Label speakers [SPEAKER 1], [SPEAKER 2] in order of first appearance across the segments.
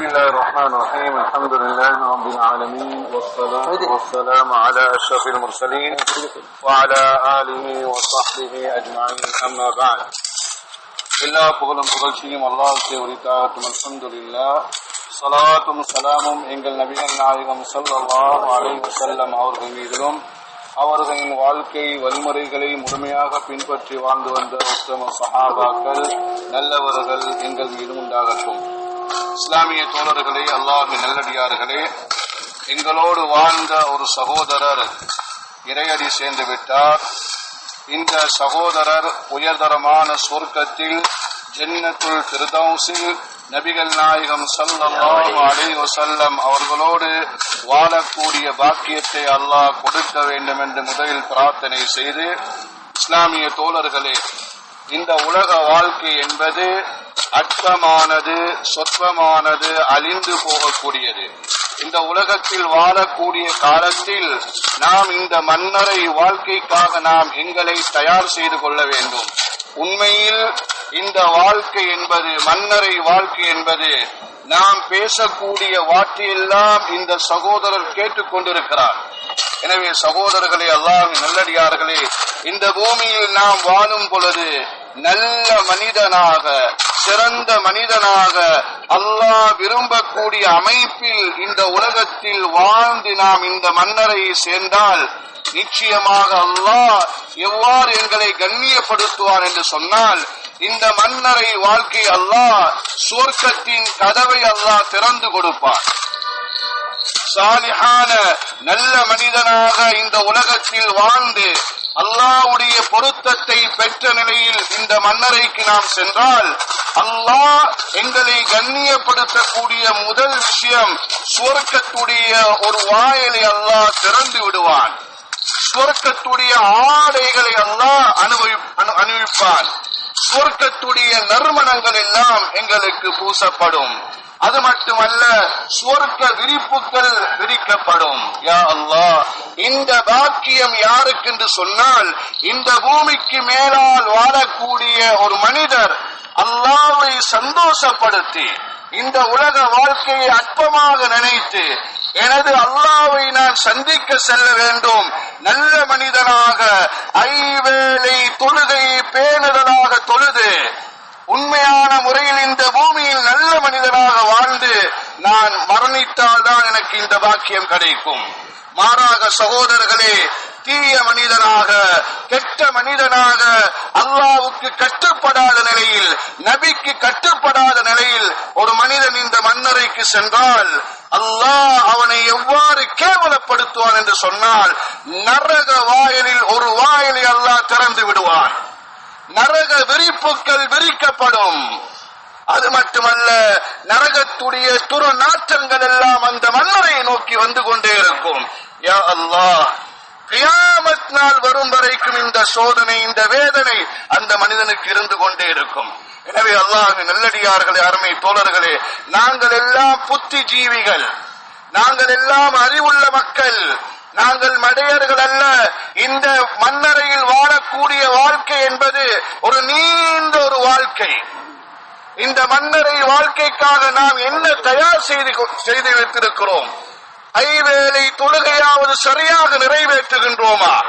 [SPEAKER 1] بسم الله الرحمن الرحيم الحمد لله رب العالمين والصلاة والسلام على أشرف المرسلين وعلى آله وصحبه أجمعين أما بعد எல்லா புகழும் புகழ்ச்சியும் அல்லாஹ்வுக்கே உரித்தாகட்டும் அல்ஹம்துலில்லா ஸலாத்தும் சலாமும் எங்கள் நபிகள் நாயகம் ஸல்லல்லாஹு அலைஹி வஸல்லம் அவர்கள் மீதிலும் அவர்களின் வாழ்க்கை வழிமுறைகளை முழுமையாக பின்பற்றி வாழ்ந்து வந்த உத்தம சஹாபாக்கள் நல்லவர்கள் எங்கள் மீதும் உண்டாகட்டும் இஸ்லாமிய தோழர்களே அல்லாஹு நெல்லடியார்களே எங்களோடு வாழ்ந்த ஒரு சகோதரர் இறையடி சேர்ந்து விட்டார் இந்த சகோதரர் உயர்தரமான சொர்க்கத்தில் ஜென்னத்துள் ஃபிர்தௌஸில் நபிகள் நாயகம் ஸல்லல்லாஹு அலைஹி வஸல்லம் அவர்களோடு வாழக்கூடிய பாக்கியத்தை அல்லாஹ் கொடுக்க வேண்டும் என்று முதலில் பிரார்த்தனை செய்து இஸ்லாமிய தோழர்களே இந்த உலக வாழ்க்கை என்பது அற்பமானது சொற்பமானது அழிந்து போகக்கூடியது. இந்த உலகத்தில் வாழக்கூடிய காலத்தில் நாம் இந்த மன்னரை வாழ்க்கைக்காக நாம் எங்களை தயார் செய்து கொள்ள வேண்டும். உண்மையில் இந்த வாழ்க்கை என்பது மன்னரை வாழ்க்கை என்பது நாம் பேசக்கூடிய வார்த்தையெல்லாம் இந்த சகோதரர் கேட்டுக்கொண்டிருக்கிறார். எனவே சகோதரர்களே அல்லாஹ் நல்லடியார்களே இந்த பூமியில் நாம் வாழும் பொழுது நல்ல மனிதனாக சிறந்த மனிதனாக அல்லாஹ் விரும்பக்கூடிய அமைப்பில் இந்த உலகத்தில் வாழ்ந்து நாம் இந்த மன்னரை சேர்ந்தால் நிச்சயமாக அல்லாஹ் எவ்வாறு எங்களை கண்ணியப்படுத்துவார் என்று சொன்னால் இந்த மன்னரை வாழ்க்கை அல்லாஹ் சுவர்க்கத்தின் கதவை அல்லாஹ் திறந்து கொடுப்பார். சாலிஹான நல்ல மனிதனாக இந்த உலகத்தில் வாழ்ந்து அல்லாஹ்வுடைய பொருத்தத்தை பெற்ற நிலையில் இந்த மன்னரைக்கு நாம் சென்றால் அல்லாஹ் எங்களை கண்ணியப்படுத்தக்கூடிய முதல் விஷயம் சுவர்க்கத்துடைய ஒரு வாயலை அல்லாஹ் திறந்து விடுவான். சுவர்க்கத்துடைய ஆடைகளை அல்லாஹ் அனுபவி அனு- சுவர்க்கத்துடைய நறுமணங்கள் எல்லாம் எங்களுக்கு பூசப்படும். அது மட்டுமல்ல சுவர்க்க விரிப்புகள் விரிக்கப்படும். யா இந்த பாக்கியம் யாருக்கு என்று சொன்னால் இந்த பூமிக்கு மேலால் வாழக்கூடிய ஒரு மனிதர் அல்லாவை சந்தோஷப்படுத்தி இந்த உலக வாழ்க்கையை அற்பமாக நினைத்து எனது அல்லாவை நான் சந்திக்க செல்ல வேண்டும். நல்ல மனிதனாக ஐவேளை தொழுகை பேணுதலாக தொழுது உண்மையாக முறையில் இந்த பூமியில் நல்ல மனிதனாக வாழ்ந்து நான் மரணித்தால் தான் எனக்கு இந்த பாக்கியம் கிடைக்கும். மாறாக சகோதரர்களே தீய மனிதனாக கெட்ட மனிதனாக அல்லாவுக்கு கட்டுப்படாத நிலையில் நபிக்கு கட்டுப்படாத நிலையில் ஒரு மனிதன் இந்த மன்னரைக்கு சென்றால் அல்லாஹ் அவனை எவ்வாறு கேவலப்படுத்துவான் என்று சொன்னால் நரக வாயலில் ஒரு வாயலை அல்லாஹ் திறந்து விடுவான். நரக விரிப்புகள் விரிக்கப்படும். அது மட்டுமல்ல நரகத்துடைய துரு நாற்றங்கள் எல்லாம் அந்த மன்னரை நோக்கி வந்து கொண்டே இருக்கும். யா அல்லாஹ் கியாமத் நாள் வரும் வரைக்கும் இந்த சோதனை இந்த வேதனை அந்த மனிதனுக்கு இருந்து கொண்டே இருக்கும். எனவே அல்லாஹ் நல்லடியார்களே அருமை தோழர்களே நாங்கள் எல்லாம் புத்தி ஜீவிகள் நாங்கள் எல்லாம் அறிவுள்ள மக்கள். நாங்கள் மடையர்கள் அல்ல. இந்த மன்னரையில் வாழக்கூடிய வாழ்க்கை என்பது ஒரு நீண்ட ஒரு வாழ்க்கை. இந்த மன்னரை வாழ்க்கைக்காக நாம் என்ன தயார் செய்து கொ- செய்து வைத்திருக்கிறோம்? ஐவேளை தொழுகையாவது சரியாக நிறைவேற்றுகின்றோமா?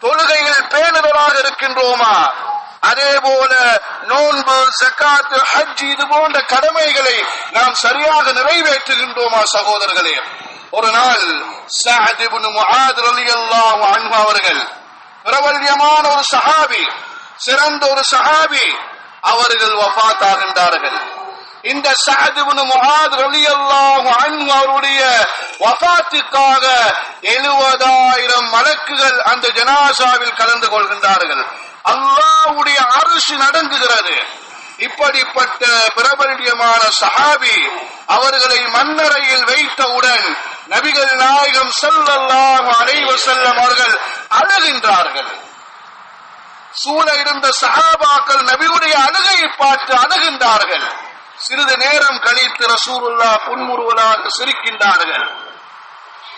[SPEAKER 1] தொழுகையில் பேணுதலாக இருக்கின்றோமா? அதே போல நோன்பு சக்காத்து ஹஜ் இது போன்ற கடமைகளை நாம் சரியாக நிறைவேற்றுகின்றோமா சகோதரர்களே? ஒரு நாள் சஅத் அவர்கள் பிரபல்யமான ஒரு சஹாபி சிறந்த ஒரு சஹாபி அவர்கள் வஃபாத் ஆகின்றார்கள் இந்த அவருடைய வஃபாத்துக்காக 70000 மலக்குகள் அந்த ஜனாசாவில் கலந்து கொள்கின்றார்கள். அல்லாவுடைய அரசு நடங்குகிறது. இப்படிப்பட்ட பிரபல்யமான சஹாபி அவர்களை மன்னரையில் வைத்தவுடன் நபிகள் நாயகம் செல்லல்லாம் அலைஹி வஸல்லம் அவர்கள் அழகின்றார்கள். சூழ இருந்த சஹாபாக்கள் நபியுடைய அழுகையை பார்த்து அழுகின்றார்கள் சிறிது நேரம் கழித்து ரசூருல்லா புன்முறுவலாக சிரிக்கின்றார்கள்.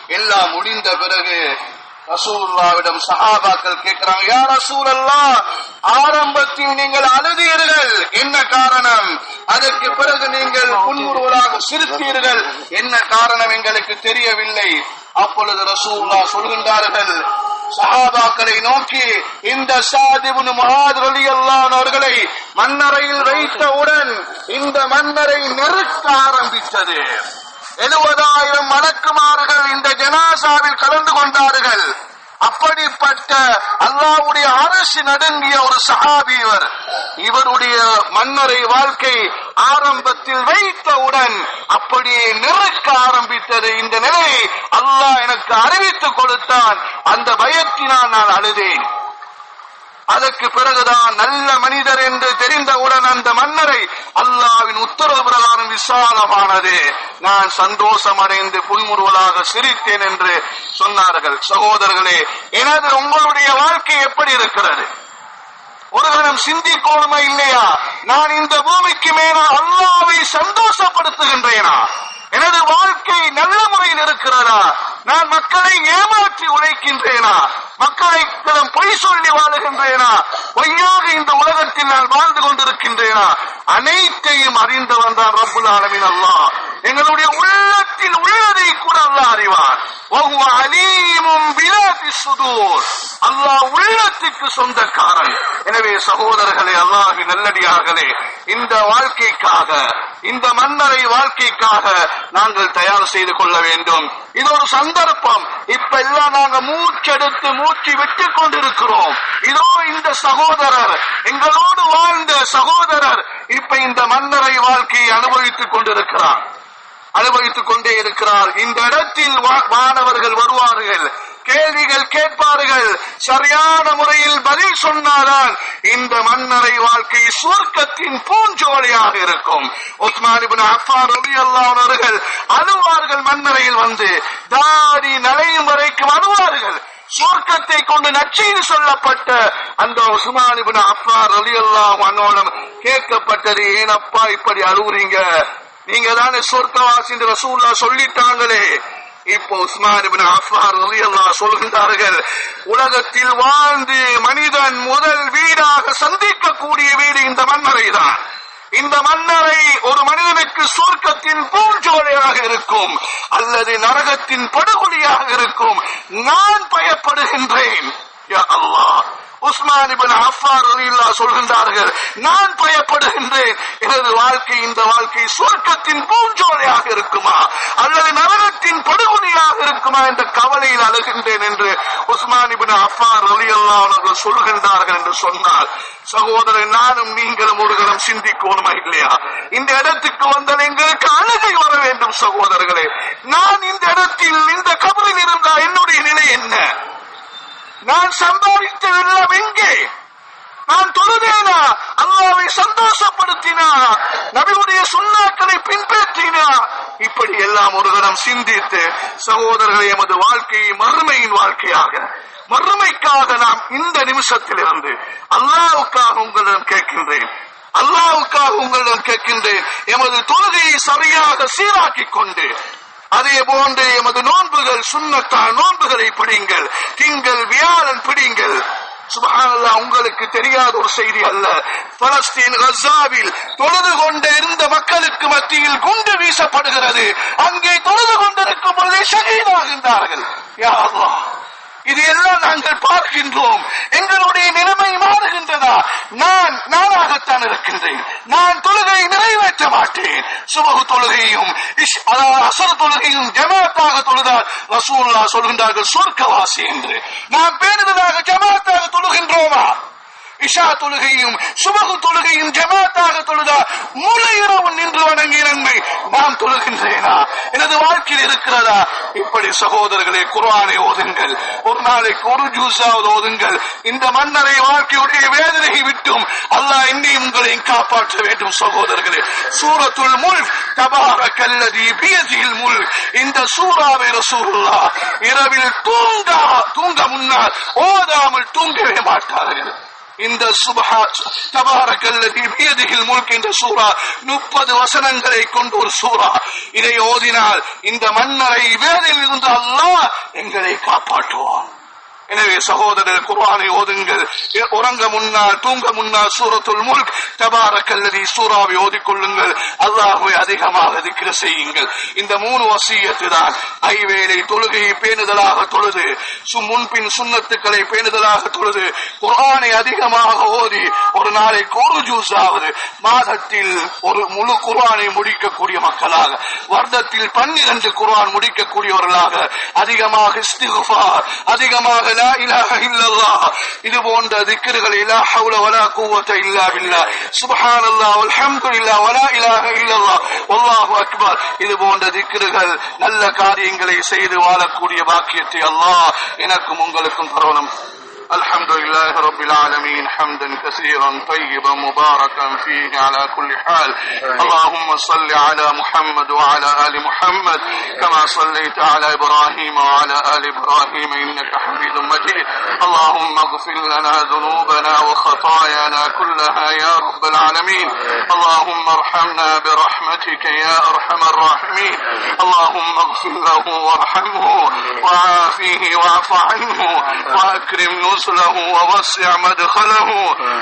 [SPEAKER 1] எல்லாம் முடிந்த பிறகு ரசூல்லாவிடம் சஹாபாக்கள் கேட்கிறாங்க யா ரசூலல்லா ஆரம்பத்தில் நீங்கள் அழுதீர்கள். என்ன காரணம்? அதற்கு பிறகு நீங்கள் புன்முறுவலாக சிரித்தீர்கள். என்ன காரணம் எங்களுக்கு தெரியவில்லை. அப்பொழுது ரசூல்லா சொல்கின்றார்கள் சஹாபாக்களை நோக்கி இந்த சாதிபுன் மகாத் அவர்களை மன்னரையில் வைத்தவுடன் இந்த மன்னரை நெருக்க ஆரம்பித்தது. எழுபதாயிரம் மலக்குமார்கள் இந்த ஜனாசாவில் கலந்து கொண்டார்கள். அப்படிப்பட்ட அல்லாவுடைய அரசு நடுங்கிய ஒரு சஹாபி இவர். இவருடைய மன்னரை வாழ்க்கை ஆரம்பத்தில் வைத்தவுடன் அப்படியே நெருக்க ஆரம்பித்தது. இந்த நிலையை அல்லாஹ் எனக்கு அறிவித்துக் கொடுத்தான். அந்த பயத்தினால் நான் அழுதேன். அதற்கு பிறகுதான் நல்ல மனிதர் என்று தெரிந்தவுடன் அந்த மன்னரை அல்லாவின் உத்தரவு பிரகாரம் விசாலமானது. நான் சந்தோஷம் அடைந்து புல்முருவலாக சிரித்தேன் என்று சொன்னார்கள். சகோதரர்களே எனது உங்களுடைய வாழ்க்கை எப்படி இருக்கிறது? ஒரு கணம் சிந்திக்கோணுமா இல்லையா? நான் இந்த பூமிக்கு மேல அல்லாவை சந்தோஷப்படுத்துகின்றேனா? எனது வாழ்க்கை நல்ல முறையில் இருக்கிறதா? நான் மக்களை ஏமாற்றி உழைக்கின்றேனா? மக்களை நான் பொய் சொல்லி வாழுகின்றேனா? பொய்யாக இந்த உலகத்தில் நான் வாழ்ந்து கொண்டிருக்கின்றேனா? அனைத்தையும் அறிந்து தான் ரப்புல் ஆலமின் அல்லா எங்களுடைய உள்ளத்தில் உள்ளதை கூட அல்ல அறிவான். ஒவ்வொரு அலீமும் விலாசி சுதூர். அல்லாஹ் உள்ளத்துக்கு சொந்தக்காரன். எனவே சகோதரர்களே அல்லாஹி நல்லடியார்களே இந்த வாழ்க்கைக்காக இந்த மன்னரை வாழ்க்கைக்காக நாங்கள் தயார் செய்து கொள்ள வேண்டும். இது ஒரு சந்தர்ப்பம். இப்ப எல்லாம் நாங்க மூச்செடுத்து மூச்சு விட்டு கொண்டிருக்கிறோம். இதோ இந்த சகோதரர் எங்களோடு வாழ்ந்த சகோதரர் இப்ப இந்த மன்னரை வாழ்க்கையை அனுபவித்துக் கொண்டிருக்கிறார். அனுபவித்துக் கொண்டே இருக்கிறார். இந்த இடத்தில் வா- மாணவர்கள் வருவார்கள். கேள்விகள் கேட்பார்கள். சரியான முறையில் பதில் சொன்னால்தான் இந்த மன்னரை வாழ்க்கை சுவர்க்கத்தின் பூஞ்சோலையாக இருக்கும். உஸ்மான் இப்னு அஃபான் ரலியல்லாஹு அவர்கள் அழுவார்கள் மன்னரையில் வந்து. தாடி நலையும் வரைக்கும் அழுவார்கள். சுவர்க்கத்தை கொண்டு நச்செய்து சொல்லப்பட்ட அந்த உஸ்மானிபின் அஃபார் அஃபான் ரலியல்லாஹு மன்னோடம் கேட்கப்பட்டது ஏனப்பா இப்படி அழுவுறீங்க? நீங்க தானே சொர்க்கவாசி ரசூல்லா சொல்லிட்டாங்களே. இப்போ உஸ்மான் அஃபார் அஃபான் உலகத்தில் வாழ்ந்து மனிதன் முதல் வீடாக சந்திக்கக்கூடிய வீடு இந்த மன்னரை தான். இந்த மன்னரை ஒரு மனிதனுக்கு சொர்க்கத்தின் பூஞ்சோலையாக இருக்கும் அல்லது நரகத்தின் படுகொலியாக இருக்கும். நான் பயப்படுகின்றேன். யா அல்லாஹ். உஸ்மான் இப்னு அஃபான் சொல்கின்றார்கள் நான் பயப்படுகின்றேன். எனது வாழ்க்கை இந்த வாழ்க்கை சொர்க்கத்தின் பூஞ்சோலையாக இருக்குமா? அல்லது நரகத்தின் படுகொலையாக இருக்குமா என்ற கவலையில் அழுகின்றேன் என்று உஸ்மானிபின் அஃபார் அஃபான் ரலியல்லாஹு அவர்கள் சொல்கின்றார்கள் என்று சொன்னால் சகோதரன் நானும் நீங்களும் ஒரு கணம் சிந்திக்கணுமா இல்லையா? இந்த இடத்துக்கு வந்தால் எங்களுக்கு அழுகை வர வேண்டும் சகோதரர்களே. நான் இந்த இடத்தில் இந்த கபரில் இருந்தால் என்னுடைய நிலை என்ன? நான் சம்பாதித்ததெல்லாம் எங்கே? நான் தொழுதேனா? அல்லாவை சந்தோஷப்படுத்தினா? நபியுடைய சுண்ணாக்களை பின்பற்றினா? இப்படி எல்லாம் ஒரு தரம் சிந்தித்து சகோதரர்களை எமது வாழ்க்கையை மறுமையின் வாழ்க்கையாக. மறுமைக்காக நாம் இந்த நிமிஷத்திலிருந்து அல்லாவுக்காக உங்களிடம் கேட்கின்றேன். அல்லாவுக்காக உங்களிடம் கேட்கின்றேன். எமது தொழுகையை சரியாக சீராக்கிக் கொண்டு அதே போன்று எமது நோன்புகள் சுண்ணத்தால் நோன்புகளை பிடிங்கள். திங்கள் வியாழன் பிடிங்கள். சுபஹானல்லாஹ் உங்களுக்கு தெரியாத ஒரு செய்தி அல்ல. பலஸ்தீன் கசாவில் தொழுது கொண்டு இருந்த மக்களுக்கு மத்தியில் குண்டு வீசப்படுகிறது. அங்கே தொழுது கொண்டிருக்கும் பொழுதே ஷகீதாகின்றார்கள் யா இது எல்லாம் நாங்கள் பார்க்கின்றோம். எங்களுடைய நிலைமை மாறுகின்றதா? நான் நானாகத்தான் இருக்கின்றேன் நான் தொழுகையை நிறைவேற்ற மாட்டேன். சுபகு தொழுகையும் இஷ்- அசர் தொழுகையும் ஜமாத்தாக தொழுதால் ரசூல்லா சொல்கின்றார்கள் சொர்க்கவாசி என்று. நாம் பேருந்ததாக ஜமாத்தாக தொழுகின்றோமா? இஷா தொழுகையும் சுபகு தொழுகையும் ஜமாத்தாக தொழுதா முழு இரவு நின்று வணங்கிய நன்மை நான் தொழுகின்றேனா? எனது வாழ்க்கையில் இருக்கிறதா? இப்படி சகோதரர்களே குரானை ஓதுங்கள். ஒரு நாளைக்கு ஒரு ஜூஸாவது ஓதுங்கள். இந்த மன்னரை வாழ்க்கையுடைய வேதனையை விட்டும் அல்லாஹ் என்னையும் உங்களையும் காப்பாற்ற வேண்டும் சகோதரர்களே. சூரத்துல் முல் தபாரக்கல்லதி பியதியில் முல் இந்த சூறாவை ரசூருல்லா இரவில் தூங்க தூங்க முன்னால் ஓதாமல் தூங்கவே மாட்டார்கள். இந்த சுபஹா தபாரக்கல்லதி பியதில் முல்க் என்ற சூரா முப்பது வசனங்களை கொண்ட ஒரு சூரா இதை ஓதினால் இந்த மன்னரை வேதில் இருந்து அல்லாஹ் எங்களை காப்பாற்றுவான். எனவே சகோதரர் குர்ஆனை ஓதுங்கள். உறங்க முன்னால் தூங்க முன்னால் சூரத்துல் முல்க். தபாரக்கல்லதி சூறாவை ஓதிக்கொள்ளுங்கள். அல்லாஹுவை அதிகமாக திக்ர செய்யுங்கள். இந்த மூணு வசியத்து தான் ஐவேளை தொழுகையை பேணுதலாக தொழுது சு முன்பின் சுண்ணத்துக்களை பேணுதலாக தொழுது குர்ஆனை அதிகமாக ஓதி ஒரு நாளைக்கு ஒரு ஜூஸ் ஆவது மாதத்தில் ஒரு முழு குர்ஆனை முடிக்கக்கூடிய மக்களாக வருடத்தில் பன்னிரண்டு குர்ஆன் முடிக்கக்கூடியவர்களாக அதிகமாக அதிகமாக லா இலாஹ இல்லல்லாஹ் இது போன்ற திக்ருகளை லா ஹவுல வலா குவத இல்லா பில்லாஹ் சுப்ஹானல்லாஹ் வல்ஹம்துலில்லாஹ் வலா இலாஹ இல்லல்லாஹ் வல்லாஹு அக்பர் இது போன்ற திக்ருகள் நல்ல காரியங்களை செய்து வாழக்கூடிய பாக்கியத்தை அல்லாஹ் எனக்கும் உங்களுக்கும் தரணும் الحمد لله رب العالمين حمدا كثيرا طيبا مباركا فيه على كل حال. اللهم صل على محمد وعلى آل محمد كما صليت على إبراهيم وعلى آل إبراهيم إنك حميد مجيد. اللهم اغفر لنا ذنوبنا وخطايانا كلها يا رب العالمين. اللهم ارحمنا برحمتك يا أرحم الراحمين. اللهم اغفر له وارحمه وعافيه واعف عنه وأكرم نزله ووسع مدخله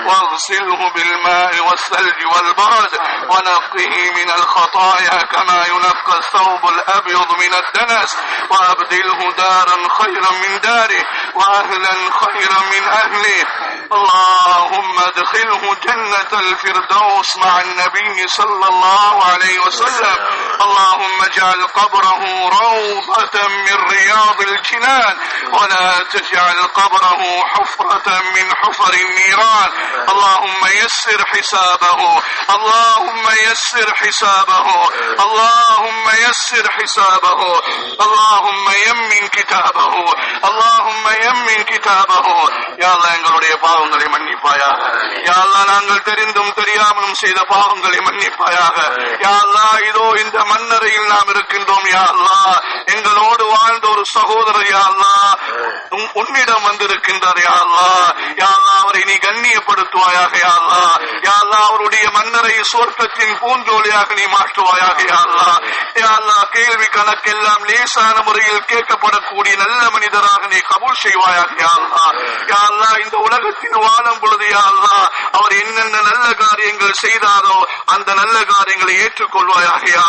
[SPEAKER 1] واغسله بالماء والثلج والبرد ونقه من الخطايا كما ينقى الثوب الأبيض من الدنس وأبدله دارا خيرا من داره وأهلا خيرا من أهله. اللهم ادخله جنة الفردوس مع النبي صلى الله عليه وسلم. اللهم اجعل قبره روضة من رياض الجنان. ولا تجعل قبره حفرة من حفر النيران اللهم يسر حسابه اللهم يسر حسابه اللهم يسر حسابه اللهم يمن كتابه اللهم يمن كتابه يا الله எங்களுடைய பாவங்களை மன்னிப்பாயாக யா அல்லாஹ் நாங்கள் தெரிந்தும் தெரியாமலும் செய்த பாவங்களை மன்னிப்பாயாக யா அல்லாஹ் இதோ இந்த மண்ணறையில் நாம் இருக்கின்றோம் யா அல்லாஹ் எங்களோடு வாழ்ந்த ஒரு சகோதரர் யா அல்லாஹ் உன்- உன்னிடம் வந்திருக்கின்றார் அவரை நீ கண்ணியப்படுத்துவாயாக அவருடைய மன்னரை சுவர்க்கத்தின் பூஞ்சோலியாக நீ மாற்றுவாயாக கேள்வி கணக்கெல்லாம் லேசான முறையில் கேட்கப்படக்கூடிய நல்ல மனிதராக நீ கபூல் செய்வாயாக இந்த உலகத்தின் வாழும் பொழுது யாழ்லா அவர் என்னென்ன நல்ல காரியங்கள் செய்தாரோ அந்த நல்ல காரியங்களை ஏற்றுக்கொள்வாயாக யா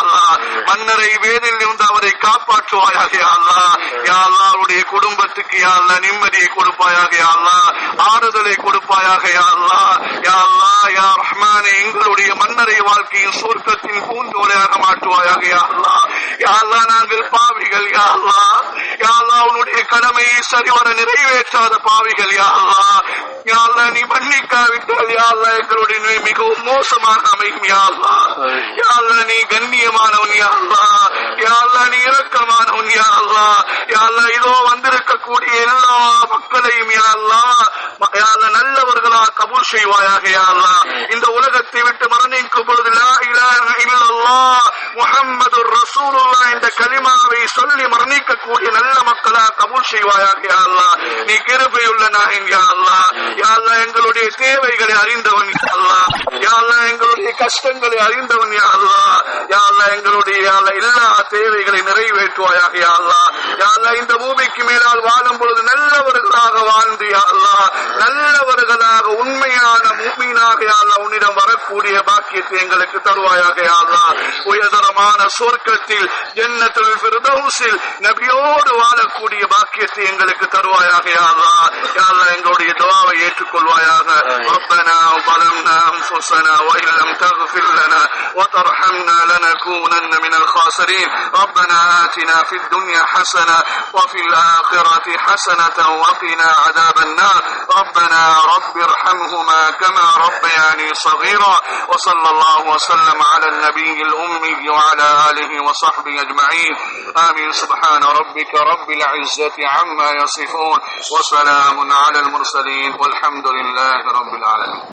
[SPEAKER 1] மன்னரை வேதில் இருந்து அவரை காப்பாற்றுவாயாக யா அல்லாஹ் அவருடைய குடும்பத்துக்கு யா நிம்மதியை கொடுப்பாயாக யா ஆறுதலை கொடுப்பாயாக யா அல்லாஹ் யா ரஹ்மானே எங்களுடைய மன்னரை வாழ்க்கையின் சொர்க்கத்தின் பூந்தோலையாக மாற்றுவாயாக யா அல்லாஹ். நாங்கள் பாவிகள் யாழ்லா யாழ்லா உன்னுடைய கடமையை சரிவர நிறைவேற்றாத பாவிகள் யாழ்லா யாழ்லா நீ மன்னிக்காவிட்டால் யாழ்லா எங்களுடைய நிலை மிகவும் மோசமாக அமையும் யாழ்லா அல்லாஹ். நீ கண்ணியமானவன் யாழ்லா அல்லாஹ். நீ இரக்கமானவன் யாழ்லா அல்லாஹ். இதோ வந்திருக்கக்கூடிய எல்லா மக்கள் எங்களையும் அல்லாஹ் நல்லவர்களா கபூல் செய்வாயாக யா இந்த உலகத்தை விட்டு மரணிக்கும் பொழுது லா இலாஹ இல்லல்லாஹ் கலிமாவை சொல்லி மரணிக்கக்கூடிய நல்ல மக்களா கபூல் செய்வாயாக யா நீ கிருபையுள்ள நாயன் யா அல்லாஹ் எங்களுடைய தேவைகளை அறிந்தவன் யாழ்லா யாழ்லா எங்களுடைய கஷ்டங்களை அறிந்தவன் யாழ்லா யாழ்லா எங்களுடைய எல்லா தேவைகளை நிறைவேற்றுவாயாக யாழ்லா அல்லாஹ் இந்த பூமிக்கு மேலால் வாழும் பொழுது நல்ல வாழ்ந்து யா அல்லாஹ் நல்லவர்களாக உண்மையான மூமீனாக யா அல்லாஹ் உன்னிடம் வரக்கூடிய பாக்கியத்தை எங்களுக்கு தருவாயாக யா அல்லாஹ் உயர்தரமான சொர்க்கத்தில் ஜன்னத்துல் ஃபிர்தௌஸில் நபியோடு வாழக்கூடிய பாக்கியத்தை எங்களுக்கு தருவாயாக யா அல்லாஹ் யா அல்லாஹ் எங்களுடைய துஆவை ஏற்றுக்கொள்வாயாக ربنا ظلمنا أنفسنا وإن لم تغفر لنا وترحمنا لنكونن من الخاسرين ربنا آتنا في الدنيا حسنة وفي الآخرة حسنة وقنا عذاب النار ربنا رب ارحمهما كما ربياني صغيرا وصلى الله وسلم على النبي الأمي وعلى آله وصحبه أجمعين. آمين. سبحان ربك رب العزة عما يصفون وسلام على المرسلين والحمد لله رب العالمين.